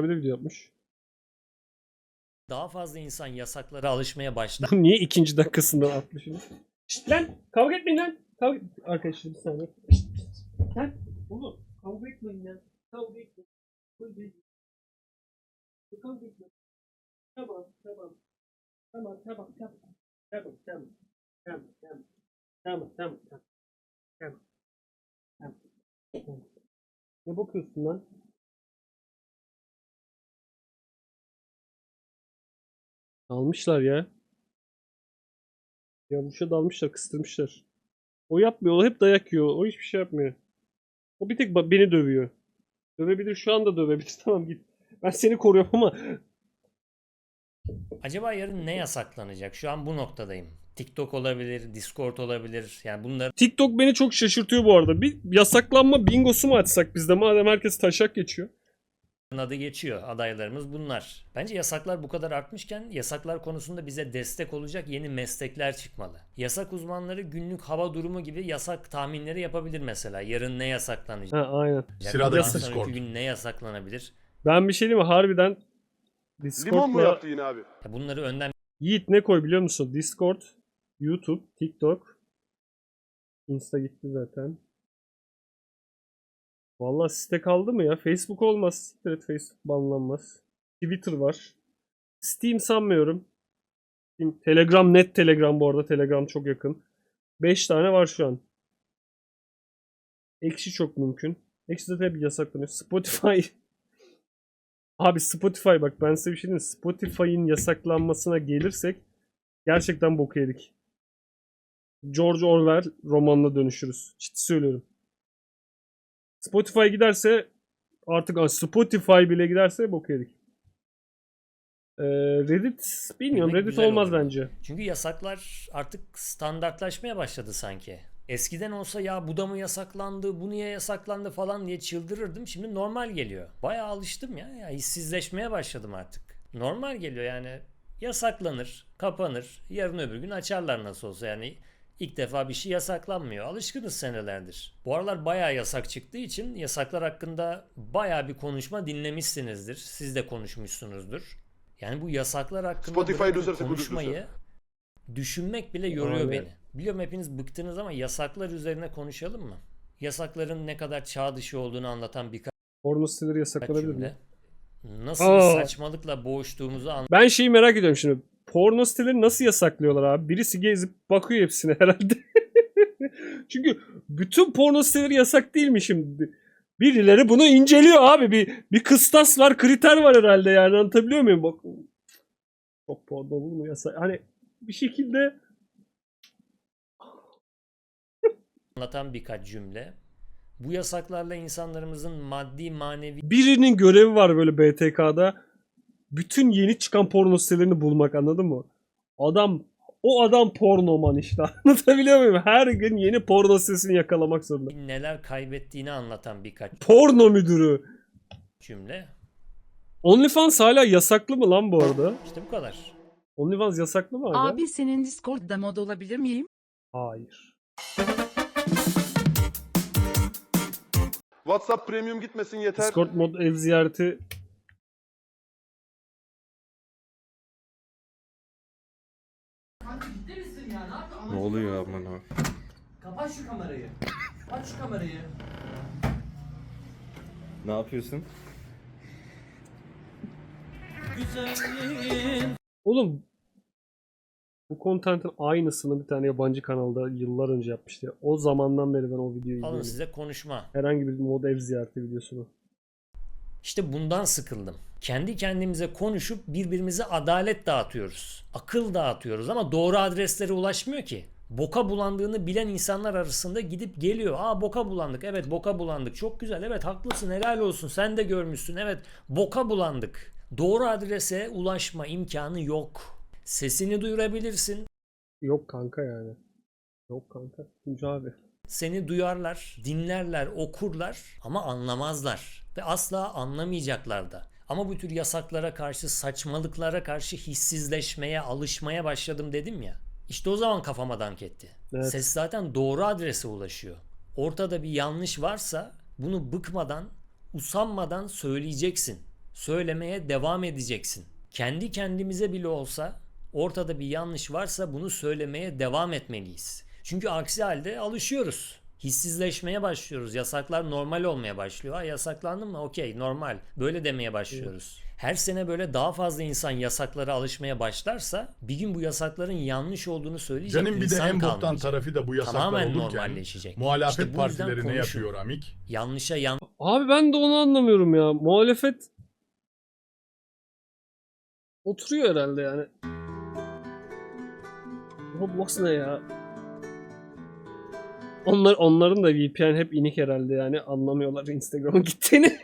Tuncay abi de video yapmış. daha fazla insan yasaklara alışmaya başlar. Niye ikinci dakikasından atmış? Şşt lan kavga etmeyin lan. Kavga... Arkadaşlar bir saniye. Şşt, şşt. Lan oğlum kavga etmeyin lan. Kavga etmeyin. Kavga etmeyin. Kavga etmeyin. Tamam tamam. Tamam tamam tamam. Tamam tamam. Tamam tamam. Tamam tamam tamam. Tamam. Tamam. Tamam. Ne bakıyorsun lan? Almışlar ya. Yanlışa dalmışlar, kıstırmışlar. O yapmıyor, o hep dayak yiyor. O hiçbir şey yapmıyor. O bir tek beni dövüyor. Dövebilir, şu anda dövebilir. Tamam git. Ben seni koruyorum ama Acaba yarın ne yasaklanacak? Şu an bu noktadayım. TikTok olabilir, Discord olabilir. Yani bunların TikTok beni çok şaşırtıyor bu arada. Bir yasaklanma bingosu mu açsak bizde madem herkes taşak geçiyor. Adı geçiyor. Adaylarımız bunlar. Bence yasaklar bu kadar artmışken yasaklar konusunda bize destek olacak yeni meslekler çıkmalı. Yasak uzmanları günlük hava durumu gibi yasak tahminleri yapabilir mesela. Yarın ne yasaklanacak? Ha aynen. Yani sonraki Discord. gün ne yasaklanabilir? Ben bir şey diyeyim mi? Harbiden Limon mu Discord'la yaptı yine abi? Ya Bunları önden Yiğit ne koy biliyor musun? Discord, YouTube, TikTok. Insta gitti zaten. Vallahi site kaldı mı ya? Facebook olmaz. Evet Facebook banlanmaz. Twitter var. Steam sanmıyorum. Steam, Telegram net Telegram bu arada. Telegram çok yakın. 5 tane var şu an. Ekşi çok mümkün. Ekşi zaten hep yasaklanıyor. Spotify. Abi Spotify bak ben size bir şey diyeyim. Spotify'ın yasaklanmasına gelirsek gerçekten boku yedik. George Orwell romanına dönüşürüz. Ciddi söylüyorum. Spotify giderse artık Spotify bile giderse boku yedik. Ee, Reddit bilmiyorum. Reddit olmaz olur. bence. Çünkü yasaklar artık standartlaşmaya başladı sanki. Eskiden olsa ya bu da mı yasaklandı, bu niye yasaklandı falan diye çıldırırdım. Şimdi normal geliyor. Bayağı alıştım ya. ya hissizleşmeye başladım artık. Normal geliyor yani. Yasaklanır, kapanır. Yarın öbür gün açarlar nasıl olsa yani. İlk defa bir şey yasaklanmıyor. Alışkınız senelerdir. Bu aralar bayağı yasak çıktığı için yasaklar hakkında bayağı bir konuşma dinlemişsinizdir. Siz de konuşmuşsunuzdur. Yani bu yasaklar hakkında Spotify konuşmayı düşünmek bile yoruyor Aynen. beni. Biliyorum hepiniz bıktınız ama yasaklar üzerine konuşalım mı? Yasakların ne kadar çağ dışı olduğunu anlatan birkaç Porno siteleri yasaklanabilir mi? Nasıl Aa. saçmalıkla boğuştuğumuzu Ben şeyi merak ediyorum şimdi. Porno siteleri nasıl yasaklıyorlar abi? Birisi gezip bakıyor hepsine herhalde. Çünkü bütün porno siteleri yasak değil mi şimdi? Birileri bunu inceliyor abi. Bir, bir kıstas var, kriter var herhalde yani. Anlatabiliyor muyum? Bak. Çok porno olur mu yasak? Hani bir şekilde anlatan birkaç cümle. Bu yasaklarla insanlarımızın maddi manevi birinin görevi var böyle BTK'da. Bütün yeni çıkan porno sitelerini bulmak anladın mı? Adam o adam pornoman işte. Anlatabiliyor muyum? Her gün yeni porno sitesini yakalamak zorunda. neler kaybettiğini anlatan birkaç Porno müdürü. cümle. OnlyFans hala yasaklı mı lan bu arada? İşte bu kadar. OnlyFans yasaklı mı hala? Abi senin Discord'da mod olabilir miyim? Hayır. WhatsApp Premium gitmesin yeter. Discord mod ev ziyareti Ne oluyor amına? Kapat şu kamerayı. Aç şu kamerayı. Ne yapıyorsun? Güzelliğin. Oğlum bu contentin aynısını bir tane yabancı kanalda yıllar önce yapmıştı. ya. O zamandan beri ben o videoyu Alın izliyorum. size konuşma. Herhangi bir mod ev ziyareti videosunu. İşte bundan sıkıldım. Kendi kendimize konuşup birbirimize adalet dağıtıyoruz. Akıl dağıtıyoruz ama doğru adreslere ulaşmıyor ki. Boka bulandığını bilen insanlar arasında gidip geliyor. Aa boka bulandık. Evet boka bulandık. Çok güzel. Evet haklısın. Helal olsun. Sen de görmüşsün. Evet boka bulandık. Doğru adrese ulaşma imkanı yok. Sesini duyurabilirsin. Yok kanka yani. Yok kanka. Tunca abi. Seni duyarlar, dinlerler, okurlar ama anlamazlar. Ve asla anlamayacaklar da. Ama bu tür yasaklara karşı, saçmalıklara karşı hissizleşmeye, alışmaya başladım dedim ya. İşte o zaman kafama dank etti. Evet. Ses zaten doğru adrese ulaşıyor. Ortada bir yanlış varsa bunu bıkmadan, usanmadan söyleyeceksin. söylemeye devam edeceksin. Kendi kendimize bile olsa ortada bir yanlış varsa bunu söylemeye devam etmeliyiz. Çünkü aksi halde alışıyoruz. Hissizleşmeye başlıyoruz. Yasaklar normal olmaya başlıyor. Ha yasaklandım mı? Okey normal. Böyle demeye başlıyoruz. Her sene böyle daha fazla insan yasaklara alışmaya başlarsa bir gün bu yasakların yanlış olduğunu söyleyecek Canım bir de insan en boktan kalmayacak. tarafı da bu yasaklar Tamamen olurken normalleşecek. muhalefet İşte bu yüzden partileri ne konuşun. yapıyor Amik? Yanlışa yan Abi ben de onu anlamıyorum ya. Muhalefet oturuyor herhalde yani. Roblox ne ya? Onlar onların da VPN hep inik herhalde yani anlamıyorlar Instagram'ın gittiğini.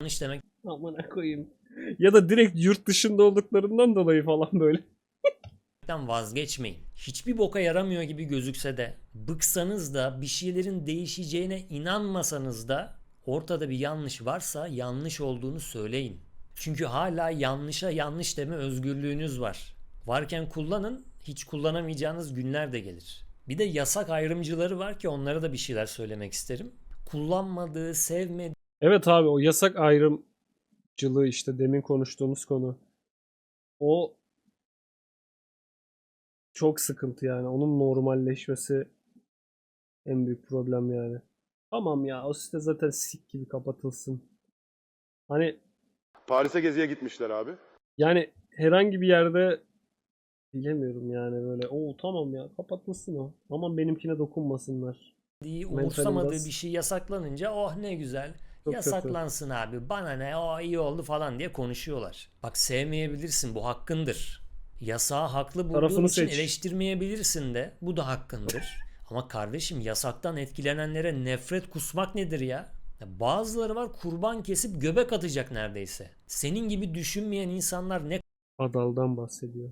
yanlış demek Amına koyayım. Ya da direkt yurt dışında olduklarından dolayı falan böyle. Vazgeçmeyin. Hiçbir boka yaramıyor gibi gözükse de, bıksanız da, bir şeylerin değişeceğine inanmasanız da ortada bir yanlış varsa yanlış olduğunu söyleyin. Çünkü hala yanlışa yanlış deme özgürlüğünüz var. Varken kullanın, hiç kullanamayacağınız günler de gelir. Bir de yasak ayrımcıları var ki onlara da bir şeyler söylemek isterim. Kullanmadığı, sevmediği Evet abi o yasak ayrımcılığı işte demin konuştuğumuz konu. O çok sıkıntı yani. Onun normalleşmesi en büyük problem yani. Tamam ya o site zaten sik gibi kapatılsın. Hani Paris'e geziye gitmişler abi. yani herhangi bir yerde bilemiyorum yani böyle o tamam ya kapatılsın o. Aman benimkine dokunmasınlar. umursamadığı biraz- bir şey yasaklanınca oh ne güzel Çok yasaklansın abi bana ne o iyi oldu falan diye konuşuyorlar. Bak sevmeyebilirsin bu hakkındır. Yasağı haklı bulduğun Tarafını için seç. eleştirmeyebilirsin de bu da hakkındır. Ama kardeşim yasaktan etkilenenlere nefret kusmak nedir ya? Ya Bazıları var kurban kesip göbek atacak neredeyse. Senin gibi düşünmeyen insanlar ne Adal'dan bahsediyor.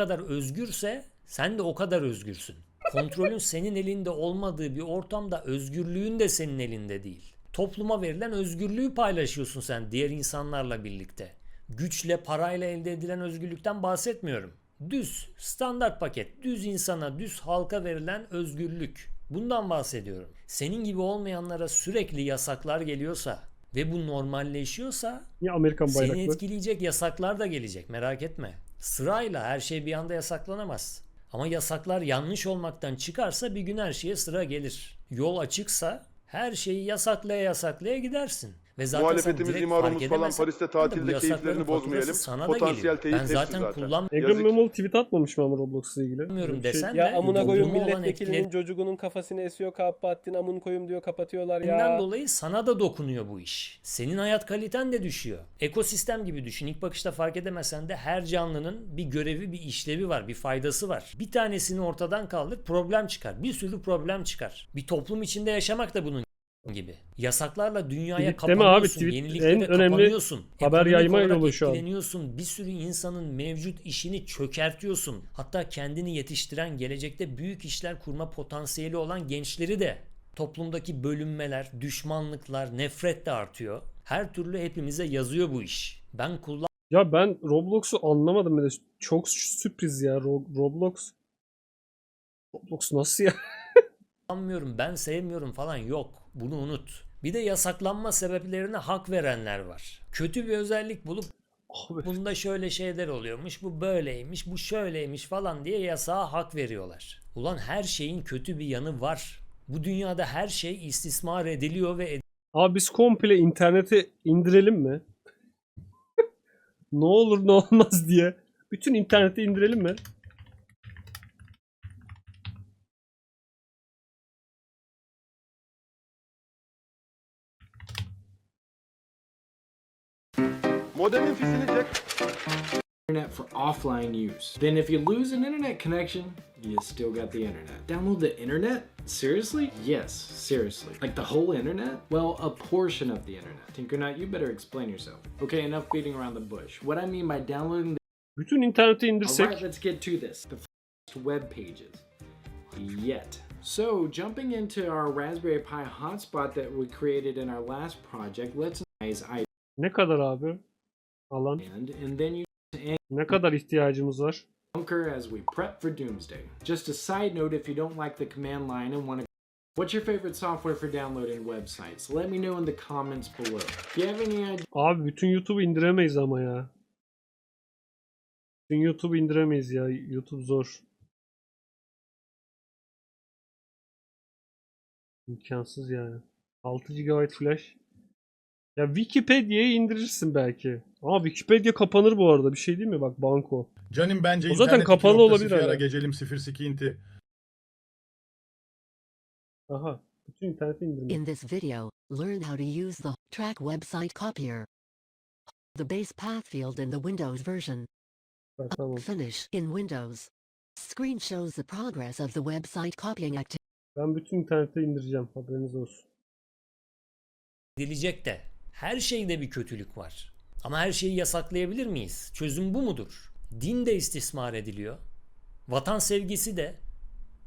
Kadar özgürse sen de o kadar özgürsün. Kontrolün senin elinde olmadığı bir ortamda özgürlüğün de senin elinde değil. Topluma verilen özgürlüğü paylaşıyorsun sen diğer insanlarla birlikte. Güçle, parayla elde edilen özgürlükten bahsetmiyorum. Düz, standart paket, düz insana, düz halka verilen özgürlük. Bundan bahsediyorum. Senin gibi olmayanlara sürekli yasaklar geliyorsa ve bu normalleşiyorsa Niye Amerikan seni bayraklı? etkileyecek yasaklar da gelecek merak etme. Sırayla her şey bir anda yasaklanamaz. Ama yasaklar yanlış olmaktan çıkarsa bir gün her şeye sıra gelir. Yol açıksa her şeyi yasaklaya yasaklaya gidersin. Ve zaten Muhalefetimiz, imarımız falan Paris'te tatilde keyiflerini bozmayalım. Sana da Potansiyel geliyor. teyit Ben zaten zaten. kullanmıyorum Ekrem. İmamoğlu tweet atmamış mı ama Roblox'la ilgili? Bir şey- desen Ya de amına olan milletvekilinin etkileri- çocuğunun kafasını esiyor Kabahattin amun koyayım diyor kapatıyorlar Bundan ya. dolayı sana da dokunuyor bu iş. Senin hayat kaliten de düşüyor. Ekosistem gibi düşün. İlk bakışta fark edemesen de her canlının bir görevi, bir işlevi var, bir faydası var. Bir tanesini ortadan kaldır, problem çıkar. Bir sürü problem çıkar. Bir toplum içinde yaşamak da bunun gibi. Yasaklarla dünyaya abi, kapanıyorsun, tweet yeniliklere kapanıyorsun. haber yayma yolu şu an. Bir sürü insanın mevcut işini çökertiyorsun. Hatta kendini yetiştiren, gelecekte büyük işler kurma potansiyeli olan gençleri de toplumdaki bölünmeler, düşmanlıklar, nefret de artıyor. Her türlü hepimize yazıyor bu iş. Ben Ya ben Roblox'u anlamadım bile. Çok sürpriz ya Ro- Roblox. Roblox nasıl ya? kullanmıyorum, ben sevmiyorum falan yok. Bunu unut. Bir de yasaklanma sebeplerine hak verenler var. Kötü bir özellik bulup Abi. bunda şöyle şeyler oluyormuş, bu böyleymiş, bu şöyleymiş falan diye yasağa hak veriyorlar. Ulan her şeyin kötü bir yanı var. Bu dünyada her şey istismar ediliyor ve Abi biz komple interneti indirelim mi? ne olur ne olmaz diye. Bütün interneti indirelim mi? Modemin fisini çek. internet for offline use. Then if you lose an internet connection, you still got the internet. Download the internet? Seriously? Yes, seriously. Like the whole internet? Well, a portion of the internet. Tinkernet, you better explain yourself. Okay, enough beating around the bush. What I mean by downloading the Bütün interneti Alright, let's get to this. The first web pages. Yet. So, jumping into our Raspberry Pi hotspot that we created in our last project, let's analyze Ne kadar abi? Alan. and and then you Ne kadar ihtiyacımız var? bunker as we prep for doomsday. Just a side note if you don't like the command line and want to What's your favorite software for downloading websites? Let me know in the comments below. If you have any ideas Abi bütün YouTube'u indiremeyiz ama ya. Bütün YouTube'u indiremeyiz ya. YouTube zor. İmkansız yani. 6 GB flash. Ya Wikipedia'yı indirirsin belki. Ama Wikipedia kapanır bu arada. Bir şey değil mi? Bak banko. Canim bence O zaten internet kapalı 2.0 olabilir ara hala. gecelim 02 inti. Aha. Bütün interneti indirmek. In this video, learn how to use the track website copier. The base path field in the Windows version. Ha, Tamam. Finish in Windows. Screen shows the progress of the website copying activity. Ben bütün interneti indireceğim. Haberiniz olsun. edilecek de. Her şeyde bir kötülük var. Ama her şeyi yasaklayabilir miyiz? Çözüm bu mudur? Din de istismar ediliyor. Vatan sevgisi de,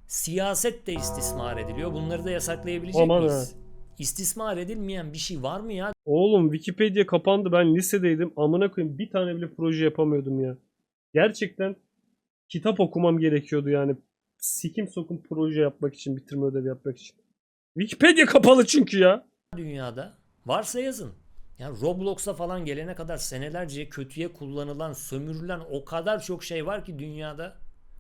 siyaset de istismar ediliyor. Bunları da yasaklayabilecek Aman miyiz? İstismar edilmeyen bir şey var mı ya? Oğlum Wikipedia kapandı. Ben lisedeydim. Amına koyayım bir tane bile proje yapamıyordum ya. Gerçekten kitap okumam gerekiyordu yani. Sikim sokum proje yapmak için, bitirme ödevi yapmak için. Wikipedia kapalı çünkü ya. dünyada? Varsa yazın. Ya Roblox'a falan gelene kadar senelerce kötüye kullanılan, sömürülen o kadar çok şey var ki dünyada.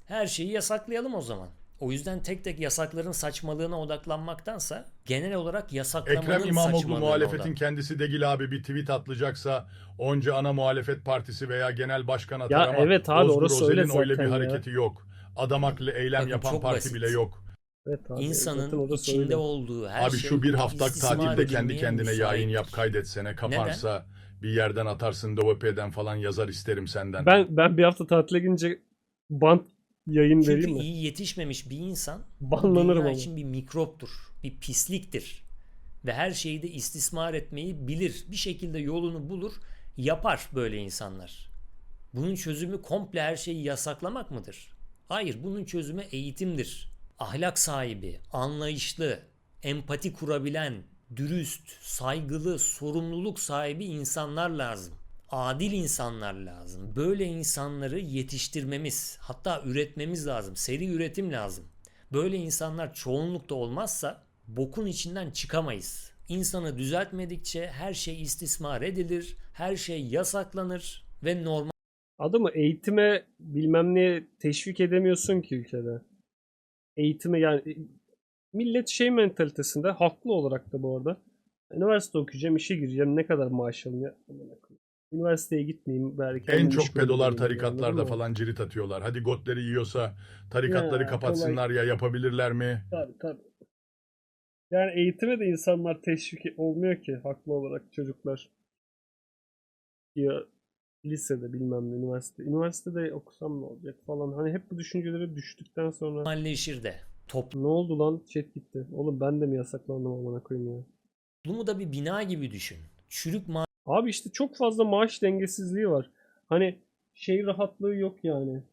Her şeyi yasaklayalım o zaman. O yüzden tek tek yasakların saçmalığına odaklanmaktansa genel olarak yasaklamanın Ekrem İmamoğlu muhalefetin odaklan- kendisi değil abi bir tweet atlayacaksa onca ana muhalefet partisi veya genel başkan atar Ya ama evet abi, Ozgur orası Özel'in öyle öyle bir zaten ya. hareketi yok. Adam akıllı eylem Bakın yapan parti basit. bile yok. Evet abi. zaten İnsanın orası içinde öyle. olduğu her abi şey şu bir haftalık tatilde kendi kendine yayın yap kaydetsene kaparsa bir yerden atarsın DVP'den falan yazar isterim senden. Ben ben bir hafta tatile gidince bant yayın Çünkü vereyim mi? iyi yetişmemiş bir insan Banlanırım dünya ama. için bir mikroptur, bir pisliktir. Ve her şeyi de istismar etmeyi bilir. Bir şekilde yolunu bulur, yapar böyle insanlar. Bunun çözümü komple her şeyi yasaklamak mıdır? Hayır, bunun çözümü eğitimdir. Ahlak sahibi, anlayışlı, empati kurabilen, dürüst, saygılı, sorumluluk sahibi insanlar lazım. Adil insanlar lazım. Böyle insanları yetiştirmemiz, hatta üretmemiz lazım. Seri üretim lazım. Böyle insanlar çoğunlukta olmazsa bokun içinden çıkamayız. İnsanı düzeltmedikçe her şey istismar edilir, her şey yasaklanır ve normal Adamı eğitime bilmem neye teşvik edemiyorsun ki ülkede. Eğitime yani millet şey mentalitesinde haklı olarak da bu arada. Üniversite okuyacağım, işe gireceğim. Ne kadar maaş alayım ya? Üniversiteye gitmeyeyim bari. En çok pedolar yani, tarikatlarda mı? falan cirit atıyorlar. Hadi gotleri yiyorsa tarikatları Ya, kapatsınlar ya yapabilirler mi? Tabii tabii. Yani eğitime de insanlar teşvik olmuyor ki haklı olarak çocuklar. Ya lisede bilmem ne üniversite. Üniversitede okusam ne olacak falan. Hani hep bu düşüncelere düştükten sonra normalleşir de. ne oldu lan? Chat gitti. Oğlum ben de mi yasaklandım amına koyayım ya. Toplumu da bir bina gibi düşün. Çürük Abi işte çok fazla maaş dengesizliği var. Hani şey rahatlığı yok yani.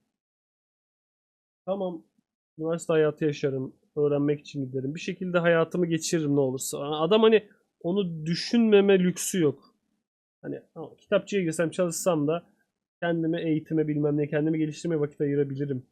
Tamam üniversite hayatı yaşarım. Öğrenmek için giderim. Bir şekilde hayatımı geçiririm ne olursa. Adam hani onu düşünmeme lüksü yok. Hani "Aa, kitapçıya girsem çalışsam da kendime eğitime bilmem ne kendimi geliştirmeye vakit ayırabilirim.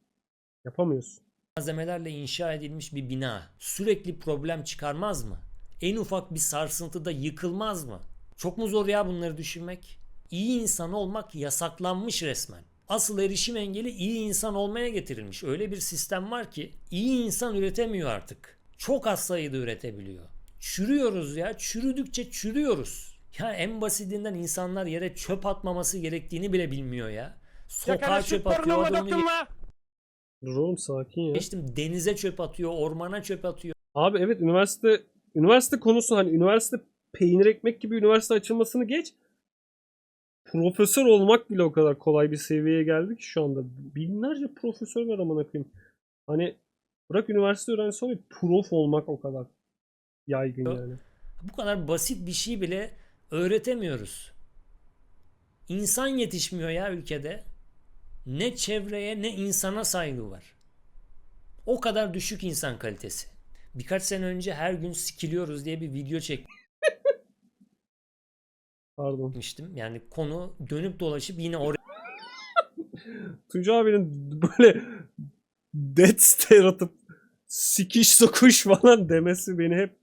Yapamıyorsun. malzemelerle inşa edilmiş bir bina sürekli problem çıkarmaz mı? En ufak bir sarsıntıda yıkılmaz mı? Çok mu zor ya bunları düşünmek? İyi insan olmak yasaklanmış resmen. Asıl erişim engeli iyi insan olmaya getirilmiş. Öyle bir sistem var ki iyi insan üretemiyor artık. Çok az sayıda üretebiliyor. Çürüyoruz ya. Çürüdükçe çürüyoruz. Ya en basitinden insanlar yere çöp atmaması gerektiğini bile bilmiyor ya. Sokağa çöp atıyor. hadi onu Dur oğlum sakin ya. Geçtim denize çöp atıyor, ormana çöp atıyor. Abi evet üniversite üniversite konusu hani üniversite peynir ekmek gibi üniversite açılmasını geç. Profesör olmak bile o kadar kolay bir seviyeye geldi ki şu anda. Binlerce profesör var amına koyayım. Hani bırak üniversite öğrencisi olmayı prof olmak o kadar yaygın yani. Bu kadar basit bir şey bile öğretemiyoruz. İnsan yetişmiyor ya ülkede. Ne çevreye ne insana saygı var. O kadar düşük insan kalitesi. Birkaç sene önce her gün sikiliyoruz diye bir video Pardon. çekmiştim. Yani konu dönüp dolaşıp yine oraya Tunca abinin böyle dead stare atıp sikiş sokuş falan demesi beni hep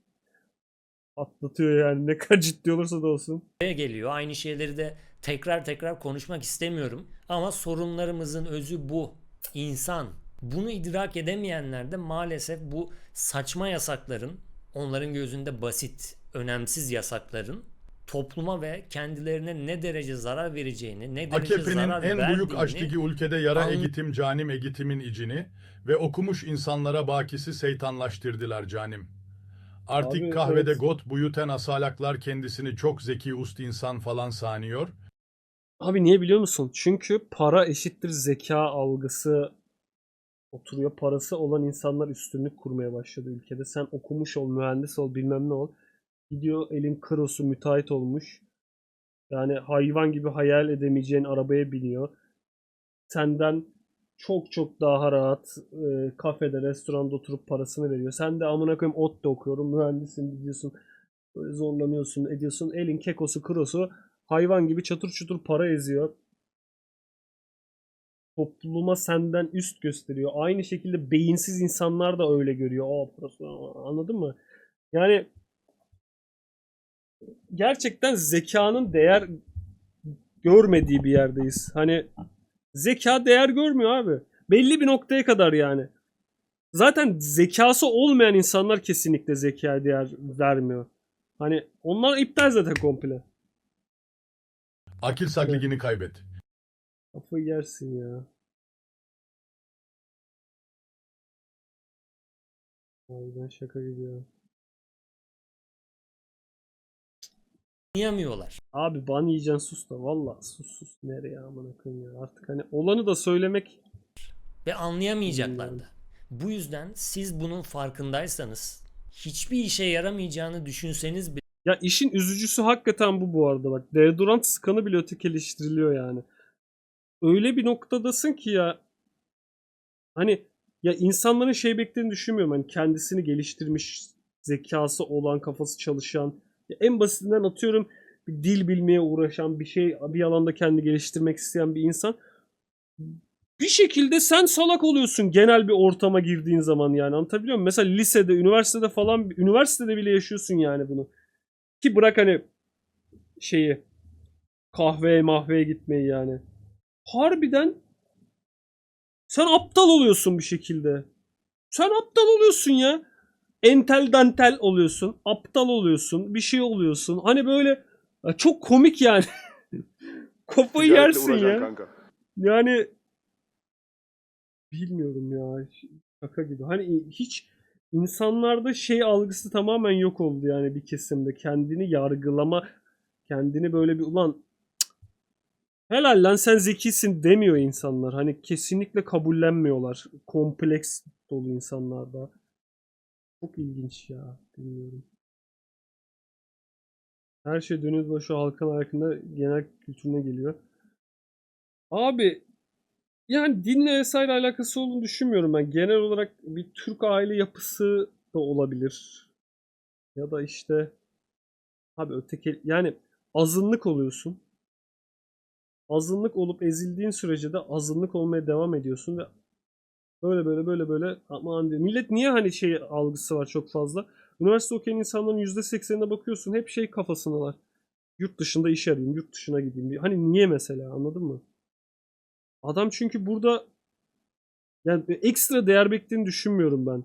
atlatıyor yani ne kadar ciddi olursa da olsun. geliyor. Aynı şeyleri de tekrar tekrar konuşmak istemiyorum. Ama sorunlarımızın özü bu. İnsan. Bunu idrak edemeyenler de maalesef bu saçma yasakların, onların gözünde basit, önemsiz yasakların topluma ve kendilerine ne derece zarar vereceğini, ne derece AKP'nin zarar en verdiğini büyük açtigi ülkede yara anlı- egitim canim egitimin icini ve okumuş insanlara bakisi seytanlaştırdılar canim. Artık Abi, kahvede evet. got buyuten asalaklar kendisini çok zeki ust insan falan sanıyor. Abi niye biliyor musun? Çünkü para eşittir zeka algısı oturuyor. Parası olan insanlar üstünlük kurmaya başladı ülkede. Sen okumuş ol, mühendis ol, bilmem ne ol. Gidiyor elin krosu müteahhit olmuş. Yani hayvan gibi hayal edemeyeceğin arabaya biniyor. Senden çok çok daha rahat e, kafede, restoranda oturup parasını veriyor. Sen de amına koyayım ot da okuyorum, mühendisin gidiyorsun. Böyle zorlanıyorsun, ediyorsun. Elin kekosu, krosu hayvan gibi çatır çutur para eziyor. Topluma senden üst gösteriyor. Aynı şekilde beyinsiz insanlar da öyle görüyor. Aa parası anladın mı? Yani gerçekten zekanın değer görmediği bir yerdeyiz. Hani zeka değer görmüyor abi. Belli bir noktaya kadar yani. Zaten zekası olmayan insanlar kesinlikle zekaya değer vermiyor. Hani onlar iptal zaten komple. Akil sakligini kaybet. Kafayı yersin ya. Harbiden şaka gibi ya. Anlayamıyorlar. Abi ban yiyeceksin sus da. Valla sus sus. Nereye amına koyayım ya? Artık hani olanı da söylemek ve anlayamayacaklar da. Bu yüzden siz bunun farkındaysanız hiçbir işe yaramayacağını düşünseniz bile ya işin üzücüsü hakikaten bu bu arada. Bak deodorant sıkanı bile ötekileştiriliyor yani. Öyle bir noktadasın ki ya hani ya insanların şey beklediğini düşünmüyorum. Hani kendisini geliştirmiş zekası olan kafası çalışan en basitinden atıyorum bir dil bilmeye uğraşan bir şey bir alanda kendi geliştirmek isteyen bir insan bir şekilde sen salak oluyorsun genel bir ortama girdiğin zaman yani anlatabiliyor muyum? Mesela lisede, üniversitede falan üniversitede bile yaşıyorsun yani bunu. Ki bırak hani şeyi kahveye mahveye gitmeyi yani. Harbiden sen aptal oluyorsun bir şekilde. Sen aptal oluyorsun ya. Entel dantel oluyorsun. Aptal oluyorsun. Bir şey oluyorsun. Hani böyle çok komik yani. Kafayı yersin ya. kanka. Yani bilmiyorum ya. Şaka gibi. Hani hiç insanlarda şey algısı tamamen yok oldu yani bir kesimde. Kendini yargılama, kendini böyle bir ulan helal lan sen zekisin demiyor insanlar. Hani kesinlikle kabullenmiyorlar. Kompleks dolu insanlarda. Çok ilginç ya. Bilmiyorum. Her şey dolaşıyor halkın hakkında genel kültürüne geliyor. Abi yani dinle vesaire alakası olduğunu düşünmüyorum ben. Genel olarak bir Türk aile yapısı da olabilir. Ya da işte abi öteki yani azınlık oluyorsun. Azınlık olup ezildiğin sürece de azınlık olmaya devam ediyorsun ve böyle böyle böyle böyle aman diyor. Millet niye hani şey algısı var çok fazla? Üniversite okuyan insanların %80'ine bakıyorsun hep şey kafasındalar. Yurt dışında iş arayayım, yurt dışına gideyim diye. Hani niye mesela anladın mı? Adam çünkü burada yani ekstra değer beklediğini düşünmüyorum ben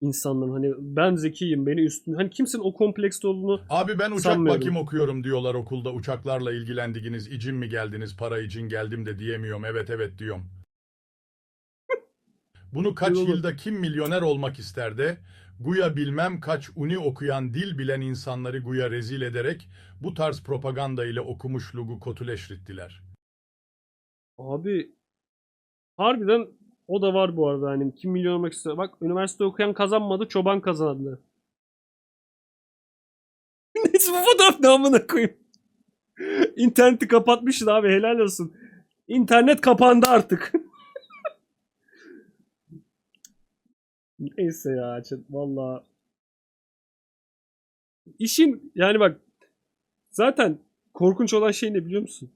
insanların. Hani ben zekiyim, beni üstün. Hani kimsenin o komplekste olduğunu Abi ben uçak bakım okuyorum diyorlar okulda. Uçaklarla ilgilendiniz. İcin mi geldiniz? Para için geldim de diyemiyorum. Evet evet diyorum. Bunu kaç Eyvallah. yılda kim milyoner olmak ister de Guya bilmem kaç uni okuyan dil bilen insanları Guya rezil ederek bu tarz propaganda ile okumuş lugu kotuleşrittiler. abi harbiden o da var bu arada hani kim milyon olmak istiyor. Bak üniversite okuyan kazanmadı, çoban kazandı. Neyse bu fotoğraf ne amına koyayım. İnterneti kapatmışsın abi helal olsun. İnternet kapandı artık. Neyse ya chat, valla. İşin yani bak zaten korkunç olan şey ne biliyor musun?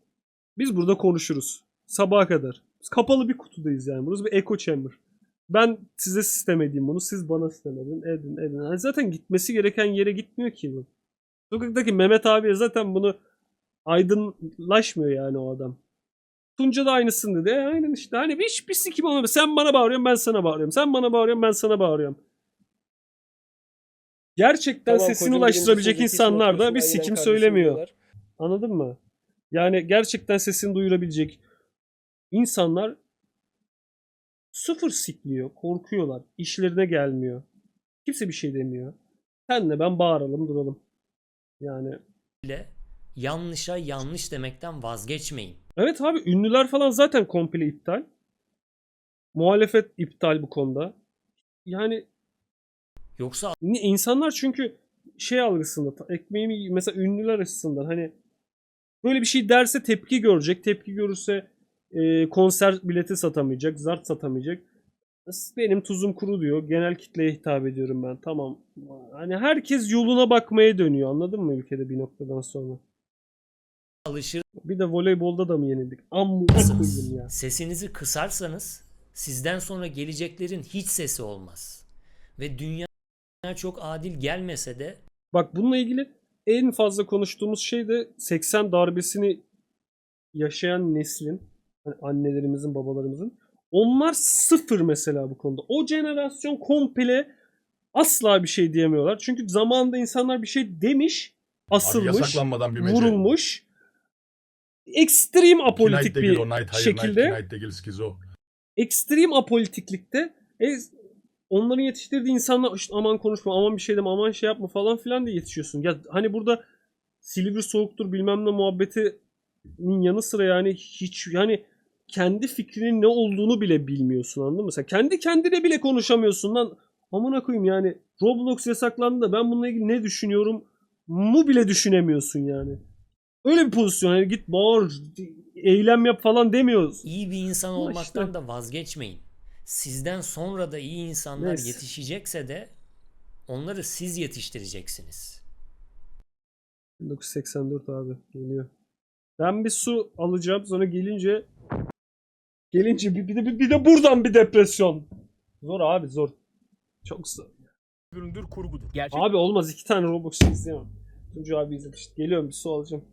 Biz burada konuşuruz. Sabaha kadar. Biz kapalı bir kutudayız yani. Burası bir echo chamber. Ben size sistem edeyim bunu. Siz bana sistem edin. Edin edin. Yani zaten gitmesi gereken yere gitmiyor ki bu. Sokaktaki Mehmet abiye zaten bunu aydınlaşmıyor yani o adam. Tunca da aynısını dedi. E, aynen işte. Hani hiç bir sikim olmuyor. Sen bana bağırıyorsun ben sana bağırıyorum. Sen bana bağırıyorsun ben sana bağırıyorum. Gerçekten Tamam, sesini ulaştırabilecek insanlar da bir sikim söylemiyor. diyorlar. Anladın mı? Yani gerçekten sesini duyurabilecek insanlar sıfır sikliyor, korkuyorlar, işlerine gelmiyor. Kimse bir şey demiyor. Senle ben bağıralım duralım. Yani bile yanlışa yanlış demekten vazgeçmeyin. Evet abi ünlüler falan zaten komple iptal. Muhalefet iptal bu konuda. Yani Yoksa insanlar çünkü şey algısında ekmeğimi mesela ünlüler açısından hani böyle bir şey derse tepki görecek. Tepki görürse e, konser bileti satamayacak, zart satamayacak. Benim tuzum kuru diyor. Genel kitleye hitap ediyorum ben. Tamam. Hani herkes yoluna bakmaya dönüyor. Anladın mı ülkede bir noktadan sonra? Alışır Bir de voleybolda da mı yenildik? Amma koyayım ya. Sesinizi kısarsanız sizden sonra geleceklerin hiç sesi olmaz. Ve dünya çok adil gelmese de Bak bununla ilgili en fazla konuştuğumuz şey de 80 darbesini yaşayan neslin, hani annelerimizin, babalarımızın onlar sıfır mesela bu konuda. O jenerasyon komple asla bir şey diyemiyorlar. Çünkü zamanında insanlar bir şey demiş, Abi asılmış, yasaklanmadan bir mece. vurulmuş. Ekstrem apolitik bir o Knight. Hayır şekilde Knight, Knight değil skizo. ekstrem apolitiklikte e, onların yetiştirdiği insanlar işte aman konuşma aman bir şey deme aman şey yapma falan filan diye yetişiyorsun. Ya hani burada Silivri soğuktur bilmem ne muhabbetinin yanı sıra yani hiç yani kendi fikrinin ne olduğunu bile bilmiyorsun anladın mı? Mesela kendi kendine bile konuşamıyorsun lan. Amına koyayım yani Roblox yasaklandı da ben bununla ilgili ne düşünüyorum mu bile düşünemiyorsun yani. Öyle bir pozisyon yani git bağır eylem yap falan demiyoruz. iyi bir insan Ama olmaktan işte- da vazgeçmeyin. Sizden sonra da iyi insanlar Neyse. yetişecekse de onları siz yetiştireceksiniz. 1984 abi geliyor. Ben bir su alacağım sonra gelince gelince bir, bir de bir de buradan bir depresyon. Zor abi zor. Çok zor. Göründür kurgudur. Gerçek Abi olmaz iki tane Roblox izleyemem. Tuncu abi izlemişti. Geliyorum bir su alacağım.